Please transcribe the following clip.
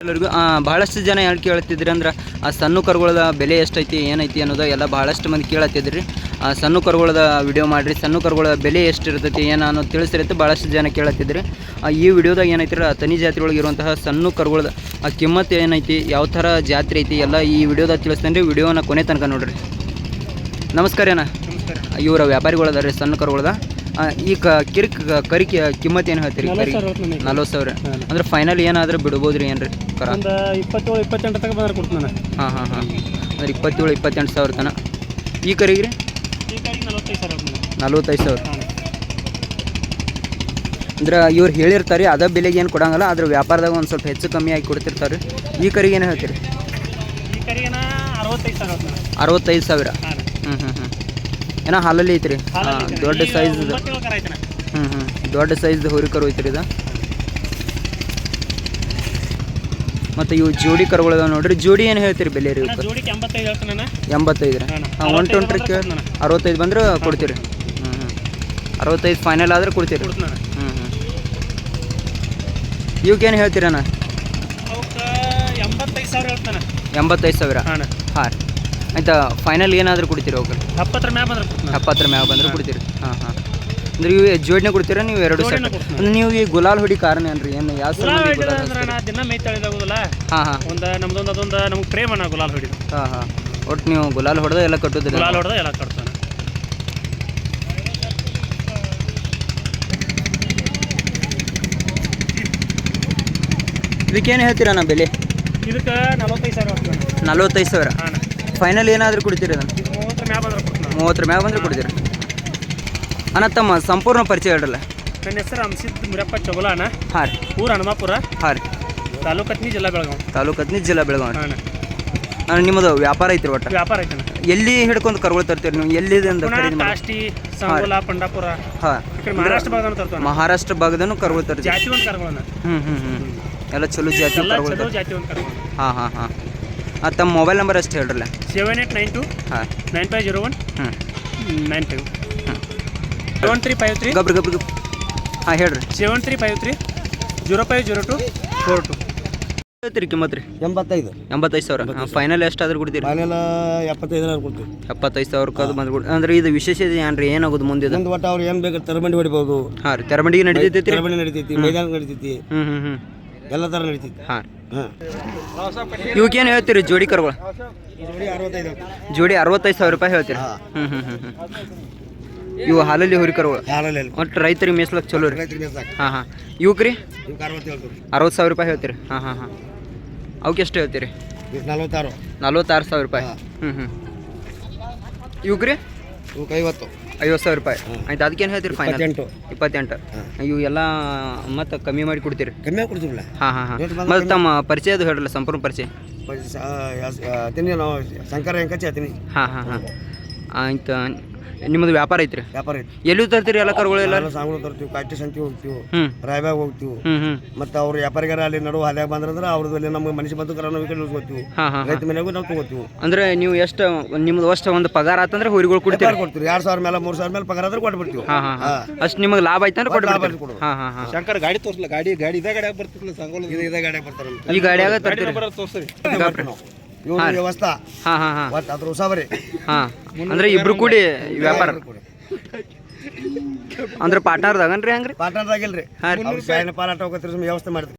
ಎಲ್ಲರಿಗೂ ಆ, ಬಹಳಷ್ಟು ಜನ ಏನು ಕೇಳ್ತಿದ್ರಿ ಅಂದ್ರೆ ಆ ಸಣ್ಣ ಕರುಗಳದ ಬೆಲೆ ಎಷ್ಟೈತಿ ಏನೈತಿ ಅನ್ನೋದು ಎಲ್ಲ ಬಹಳಷ್ಟು ಮಂದಿ ಕೇಳತ್ತಿದ್ರಿ ಆ ಸಣ್ಣ ಕರುಗಳದ ವಿಡಿಯೋ ಮಾಡಿರಿ ಸಣ್ಣ ಕರುಗಳ ಬೆಲೆ ಎಷ್ಟು ಇರ್ತೈತಿ ಏನು ಅನ್ನೋದು ತಿಳಿಸಿರುತ್ತೆ ಭಾಳಷ್ಟು ಜನ ಕೇಳತ್ತಿದ್ರಿ ಆ, ಈ ವಿಡಿಯೋದಾಗ ಏನೈತಿ ಆ ತನಿ ಜಾತ್ರೆ ಒಳಗೆ ಇರುವಂತಹ ಸಣ್ಣ ಕರುಗಳದ ಆ ಕಿಮ್ಮತ್ತು ಏನೈತಿ ಯಾವ ಥರ ಜಾತ್ರೆ ಐತಿ ಎಲ್ಲ ಈ ವಿಡಿಯೋದಾಗ ತಿಳಿಸ್ತೇನೆ ರೀ ವಿಡಿಯೋನ ಕೊನೆ ತನಕ ನೋಡ್ರಿ. ನಮಸ್ಕಾರ ಏನ ಇವರ ವ್ಯಾಪಾರಿಗಳದ ರೀ ಸಣ್ಣ ಕರುಗಳದ. ಈ ಕ ಕಿರಿಕ್ ಕರಿ ಕಿಮ್ಮತ್ ಏನು ಹೇಳ್ತೀರಿ? ಕರಿ. ನಲ್ವತ್ತು ಸಾವಿರ. ಅಂದ್ರೆ ಫೈನಲ್ ಏನಾದ್ರೂ ಬಿಡ್ಬೋದ್ರಿ ಏನ್ರಿ? ಏನು ರೀ ಕರ? ಒಂದು ಇಪ್ಪತ್ತೇಳು ಇಪ್ಪತ್ತೆಂಟು ತನಕ ಬಂದ್ರೆ ಕೊಡ್ತೀನಿ ನಾನು. ಹಾಂ ಹಾಂ ಹಾಂ. ಅಂದ್ರೆ ಇಪ್ಪತ್ತೇಳು ಇಪ್ಪತ್ತೆಂಟು ಸಾವಿರ ತನಕ. ಈ ಕರಿಗೆ ರೀ ನಲವತ್ತೈದು ಸಾವಿರ. ಅಂದ್ರೆ ಇವ್ರು ಹೇಳಿರ್ತಾರೆ ಅದ ಬೆಲೆಗೆ ಏನು ಕೊಡಂಗಲ್ಲ ಅದ್ರ ವ್ಯಾಪಾರದಾಗ ಒಂದು ಸ್ವಲ್ಪ ಹೆಚ್ಚು ಕಮ್ಮಿ ಆಗಿ ಕೊಡ್ತಿರ್ತಾರೆ. ಈ ಕರಿಗೆ ಏನು ಹೇಳ್ತೀರಿ? ಅರವತ್ತೈದು ಸಾವಿರ ಹ್ಞೂ ಹ್ಞೂ ಹ್ಞೂ ಏನೋ ಹಾಲಲ್ಲಿ ಐತ್ರಿ. ದೊಡ್ಡ ಸೈಜ್ ಹ್ಞೂ ಹ್ಞೂ ದೊಡ್ಡ ಸೈಜ್ ಹುರಿಕರು ಐತ್ರಿ ಇದು. ಮತ್ತು ಇವು ಜೋಡಿ ಕರುಗಳು ನೋಡ್ರಿ. ಜೋಡಿ ಏನು ಹೇಳ್ತೀರಿ ಬೆಲೆ ರೀ ಎಂಬತ್ತೈದು ರೀ? ಹಾಂ ಒನ್ ಟ್ವೆಂಟಿ ಅರವತ್ತೈದು ಬಂದ್ರೆ ಕೊಡ್ತೀರಿ. ಹ್ಞೂ ಹ್ಞೂ ಅರವತ್ತೈದು ಫೈನಲ್ ಆದ್ರೆ ಕೊಡ್ತೀರಿ. ಹ್ಞೂ ಹ್ಞೂ ಇವಕ್ಕೇನು ಹೇಳ್ತೀರಣ್ಣ ಎಂಬತ್ತೈದು ಸಾವಿರ ಹಾಂ ಹಾಂ ಆಯ್ತಾ ಫೈನಲ್ ಏನಾದರೂ ಕುಡಿತೀರಿ ಅವ್ಕೆ ಎಪ್ಪತ್ತರ ಮ್ಯಾಪ್ ಬಂದ್ರೆ ಕೊಡ್ತೀನಿ ನಾನು. ಎಪ್ಪತ್ತರ ಮ್ಯಾಗ ಬಂದ್ರೆ ಕುಡಿತೀರಿ. ಹಾಂ ಹಾಂ. ಅಂದ್ರೆ ಇವು ಜೋಡಣೆ ಕುಡಿತೀರಾ ನೀವು ಎರಡು ಸೆಟ್ ಅಂದ್ರೆ ನೀವು ಈ ಗುಲಾಲ್ ಹೊಡಿ ಕಾರಣ ಏನ್ರಿ? ಏನು ಯಾವ ಗುಲಾಲ್ ಗುಲಾಲ್ ಅಂದ್ರೆ ನಾ ದಿನ ಮೈ ತಳಿದಾಗೋದಿಲ್ಲ ಹಾಂ ಹಾಂ. ಒಂದು ನಮ್ದೊಂದು ಅದೊಂದು ನಮ್ಗೆ ಪ್ರೇಮ ನಾ ಗುಲಾಲ್ ಹೊಡಿದು ಹಾಂ ಹಾಂ. ಒಟ್ಟು ನೀವು ಗುಲಾಲ್ ಹೊಡೆದ ಎಲ್ಲ ಕಟ್ಟುದಿಲ್ಲ ಗುಲಾಲ್ ಹೊಡೆದ ಎಲ್ಲ ಕಟ್ತಾನೆ. ಇದಕ್ಕೇನು ನಾ ಬೆಲೆ? ಇದಕ್ಕೆ ನಲವತ್ತೈದು ಸಾವಿರ ನಲ್ವತ್ತೈದು ಸಾವಿರ. ಹಾಂ ಫೈನಲ್ ಏನಾದರೂ ಕುಡಿತೀರಿ ಅದನ್ನು ಮೂವತ್ತರ ಮ್ಯಾಗ ಬಂದ್ರೆ ಕೊಡ್ತೀರಿ? ಅಣ್ಣ ತಮ್ಮ ಸಂಪೂರ್ಣ ಪರಿಚಯ ಹೇಳ್ರಲ್ಲ. ನನ್ನ ಹೆಸರು ಅಂಸಿದ್ ಮುರಪ್ಪ ಚೊಗಲಾನ ಹಾಂ ರೀ. ಊರು ಹನುಮಾಪುರ. ಹಾಂ ರೀ. ತಾಲೂಕು ಹತ್ನಿ ಜಿಲ್ಲಾ ಬೆಳಗಾವ್. ತಾಲೂಕು ಹತ್ತನೇ ಜಿಲ್ಲಾ ಬೆಳಗಾವಿ. ನಾನು ಅಣ್ಣ. ನಿಮ್ಮದು ವ್ಯಾಪಾರ ಐತ್ರಿ ಒಟ್ಟು? ವ್ಯಾಪಾರ ಐತೆ ಎಲ್ಲಿ ಹಿಡ್ಕೊಂಡು ಕರ್ಗಳು ತರ್ತೀರಿ ನೀವು? ಎಲ್ಲಿಂದ ಪುನಃ ಖರೀದಿ ಮಾಡಿ ಕಾಷ್ಟಿ ಸಂಗೋಲ ಪಂಡಾಪುರ. ಹಾಂ. ಈ ಕಡೆ ಮಹಾರಾಷ್ಟ್ರ ಭಾಗದ ತರ್ತಾನ ಮಹಾರಾಷ್ಟ್ರ ಭಾಗದನು ಕರ್ಗಳು ತರ್ತೀರಿ. ಜಾತಿ ಒಂದು ಕರ್ಗಳನ್ನ ಹ್ಞೂ ಹ್ಞೂ ಹ್ಞೂ ಎಲ್ಲ ಚಲೋ ಜಾತಿ ಎಲ್ಲ ಕರ್ಗಳು ಚಲೋ ಜಾತಿ ಒಂದು ಕರ್ಗಳು ಹಾಂ ಹಾಂ ಹಾಂ. ಹಾಂ ತಮ್ಮ ಮೊಬೈಲ್ ನಂಬರ್ ಅಷ್ಟು ಹೇಳ್ರಲ್ಲ? ಸೆವೆನ್ ಏಟ್ ನೈನ್ ಟು ಹಾಂ. ನೈನ್ ಫೈವ್ ಜೀರೋ ಒನ್ ಹ್ಞೂ ನೈನ್ ಫೈವ್ ಹ್ಞೂ ಸೆವೆನ್ ತ್ರೀ ಫೈವ್ ತ್ರೀ ಗಬ್ರು ಗಬ್ರು. ಹಾಂ ಹೇಳ್ರಿ. Seven three five three zero five zero two four two ಹೇಳ್ತೀರಿ ಕಿಮ್ಮತ್ತು ರೀ ಎಂಬತ್ತೈದು. ಎಂಬತ್ತೈದು ಸಾವಿರ? ಹಾಂ ಫೈನಲ್ ಎಷ್ಟಾದ್ರೂ ಕೊಡ್ತೀರಿ? ಫೈನಲ್ ಎಪ್ಪತ್ತೈದು ಕೊಡ್ತೀವಿ. ಎಪ್ಪತ್ತೈದು ಸಾವಿರಕ್ಕೆ ಅದು ಬಂದು ಅಂದ್ರೆ ಇದು ವಿಶೇಷತೆ ಏನ್ರಿ? ಏನಾಗೋದು ಮುಂದೆ ಇದು? ಒಂದು ಒಟ್ಟು ಅವ್ರು ಏನು ಬೇಕು ತರಬಂಡಿ ಹೊಡಿಬೋದು. ಹಾಂ ರೀ ತೆರಮಂಡಿಗೆ ನಡೀತೈತಿ ರೀ? ತರಬಂಡಿ ನಡಿತೈತಿ ಮೈದಾನ ನಡಿತೈತಿ. ಹ್ಞೂ ಹ್ಞೂ ಹ್ಞೂ ಎಲ್ಲ ಥರ ನಡೀತಿತ್ತು. ಹಾಂ. ಹಾಂ. ಇವಕ್ಕೇನು ಹೇಳ್ತೀರಿ ಜೋಡಿ ಕರುಗಳು? ಜೋಡಿ ಅರವತ್ತೈದು ಜೋಡಿ ಅರವತ್ತೈದು ಸಾವಿರ ರೂಪಾಯಿ ಹೇಳ್ತೀರಿ? ಹಾಂ. ಹ್ಞೂ ಹ್ಞೂ ಹ್ಞೂ ಇವು ಹಾಲಲ್ಲಿ ಹುರಿ ಕರುಗಳು? ಹಾಲಲ್ಲಿ ಒಟ್ಟು ರೈತರಿಗೆ ಮೇಸ್ಲಕ್ ಚಲೋ ರೀ. ರೈತರಿಗೆ ಹಾಂ ಹಾಂ. ಇವಕ್ಕೆ ರೀ ಅರವತ್ತು ಹೇಳ್ತೀವಿ. ಅರವತ್ತು ಸಾವಿರ ರೂಪಾಯಿ ಹೇಳ್ತೀರಿ? ಹಾಂ ಹಾಂ ಹಾಂ. ಅವಕ್ಕೆ ಎಷ್ಟು ಹೇಳ್ತೀರಿ? ನಲವತ್ತಾರು. ನಲ್ವತ್ತಾರು ಸಾವಿರ ರೂಪಾಯಿ. ಹಾಂ. ಹ್ಞೂ ಹ್ಞೂ ಇವಕ್ಕೆ ರೀ ಐವತ್ತು. ಐವತ್ತು ಸಾವಿರ ರೂಪಾಯಿ. ಆಯ್ತು ಅದಕ್ಕೇನು ಹೇಳ್ತೀರಿ ಫೈನಲ್ ಎಂಟು ಇಪ್ಪತ್ತೆಂಟು. ಇವು ಎಲ್ಲ ಮತ್ತೆ ಕಮ್ಮಿ ಮಾಡಿ ಕೊಡ್ತೀರಿ. ಕಮ್ಮಿ ಕೊಡ್ತೀವಿಲ್ಲ ಹಾಂ ಹಾಂ ಹಾಂ. ಮತ್ತೆ ತಮ್ಮ ಪರಿಚಯ ಅದು ಹೇಳಲ್ಲ ಸಂಪೂರ್ಣ ಪರಿಚಯ. ತಿನ್ನಿ ನಾವು ಶಂಕರ ಹೆಂಕಚ್ಚಿ ಹಾಂ ಹಾಂ ಹಾಂ. ಆಯ್ತು ನಿಮ್ಮದು ವ್ಯಾಪಾರ ಐತ್ರಿ? ವ್ಯಾಪಾರ ಐತಿ ಎಲ್ಲೂ ತರ್ತೀರಿ ಎಲ್ಲ ಕರುಗಳು ಎಲ್ಲ? ಸಾಂಗ್ಳು ತರ್ತೀವಿ ಕಾಟಿ ಸಂತಿ ಹೋಗ್ತೀವಿ ಹ್ಞೂ ರಾಯಬಾಗ್ ಹೋಗ್ತೀವಿ. ಹ್ಞೂ ಹ್ಞೂ ಮತ್ತು ಅವ್ರು ವ್ಯಾಪಾರಿಗಾರ ಅಲ್ಲಿ ನಡುವ ಹಾಲ್ಯಾಗ ಬಂದ್ರಂದ್ರೆ ಅವ್ರದ್ದು ಅಲ್ಲಿ ನಮ್ಗೆ ಮನುಷ್ಯ ಬಂದು ಕರ ನಾವು ಕಡೆ ಉಳ್ಸ್ಕೊತೀವಿ. ಹಾಂ ಹಾಂ ರೈತ ಮನೆಗೂ ನಾವು ತಗೋತೀವಿ. ಅಂದ್ರೆ ನೀವು ಎಷ್ಟು ನಿಮ್ದು ಅಷ್ಟು ಒಂದು ಪಗಾರ ಆತಂದ್ರೆ ಹುರಿಗಳು ಕೊಡ್ತೀರಿ? ಪಗಾರ ಕೊಡ್ತೀವಿ ಎರಡು ಸಾವಿರ ಮೇಲೆ ಮೂರು ಸಾವಿರ ಮೇಲೆ ಪಗಾರ ಆದ್ರೆ ಕೊಟ್ಬಿಡ್ತೀವಿ. ಹಾಂ ಹಾಂ ಹಾಂ. ಅಷ್ಟು ನಿಮಗೆ ಲಾಭ ಆಯ್ತು ಲಾಭ ಕೊಡ್ಬಿಡ್ತೀರಿ ಐತೆ ಕೊಡು. ಹಾಂ ಹಾಂ ಹಾಂ. ಶಂಕರ್ ಗಾಡಿ ತೋರಿಸಲ್ಲ ಗಾಡಿ ಗಾಡಿ ಇದೇ ಗಾಡಿಯಾಗ ಬರ್ತಿರ್ಲಿಲ್ಲ ಸಂಗೋಲ ಇದು ಬರ್ತಾರೆ ಈ ಗಾಡಿಯಾಗ ತರ್ತೀರಿ. ತೋರಿಸ್ರಿ. ವ್ಯವಸ್ಥಾ. ಹಾ ಹಾ ಹಾಂ. ಒಟ್ಟು ಅದ್ರ ಉಸಾಬರಿ ಹಾಂ. ಅಂದ್ರೆ ಇಬ್ರು ಕೂಡಿ ವ್ಯಾಪಾರ. ಅಂದ್ರೆ ಪಾರ್ಟ್ನರ್ದಾಗನ್ರಿ ಹಂಗ್ರಿ? ಪಾಟ್ನಾದಾಗಿಲ್ರಿ ಹಾಂ ರೀ. ಅವ್ರು ಶಾಯಿನ ಪಾಲಾಟ ಹೋಗತ್ರಿ ಸುಮ್ಮನೆ ವ್ಯವಸ್ಥೆ ಮಾಡ್ತೀವಿ